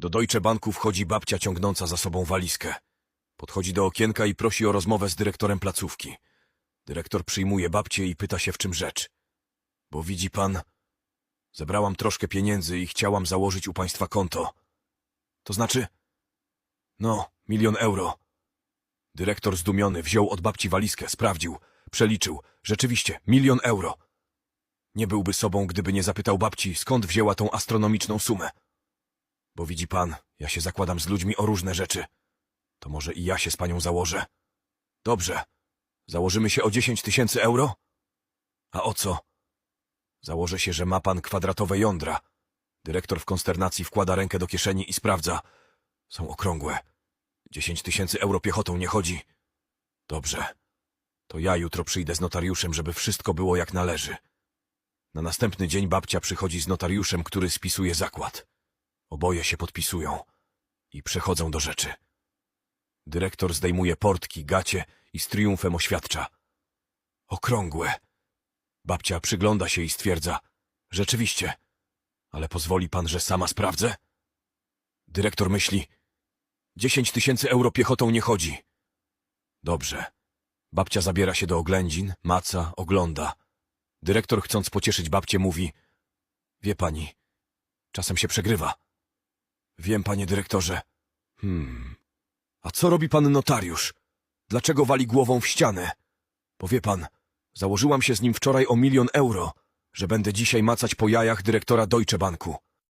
Do Deutsche Banku wchodzi babcia ciągnąca za sobą walizkę. Podchodzi do okienka i prosi o rozmowę z dyrektorem placówki. Dyrektor przyjmuje babcię i pyta się, w czym rzecz. Bo widzi pan, zebrałam troszkę pieniędzy i chciałam założyć u państwa konto. To znaczy, no, milion euro. Dyrektor zdumiony wziął od babci walizkę, sprawdził, przeliczył. Rzeczywiście, milion euro. Nie byłby sobą, gdyby nie zapytał babci, skąd wzięła tą astronomiczną sumę. Bo widzi pan, ja się zakładam z ludźmi o różne rzeczy. To może i ja się z panią założę. Dobrze. Założymy się o dziesięć tysięcy euro? A o co? Założę się, że ma pan kwadratowe jądra. Dyrektor w konsternacji wkłada rękę do kieszeni i sprawdza. Są okrągłe. Dziesięć tysięcy euro piechotą nie chodzi. Dobrze. To ja jutro przyjdę z notariuszem, żeby wszystko było jak należy. Na następny dzień babcia przychodzi z notariuszem, który spisuje zakład. Oboje się podpisują i przechodzą do rzeczy. Dyrektor zdejmuje portki, gacie i z triumfem oświadcza. Okrągłe. Babcia przygląda się i stwierdza. Rzeczywiście. Ale pozwoli pan, że sama sprawdzę? Dyrektor myśli. Dziesięć tysięcy euro piechotą nie chodzi. Dobrze. Babcia zabiera się do oględzin, maca, ogląda. Dyrektor, chcąc pocieszyć babcię, mówi. Wie pani, czasem się przegrywa. Wiem, panie dyrektorze. Hmm. A co robi pan notariusz? Dlaczego wali głową w ścianę? Powie pan, założyłam się z nim wczoraj o milion euro, że będę dzisiaj macać po jajach dyrektora Deutsche Banku.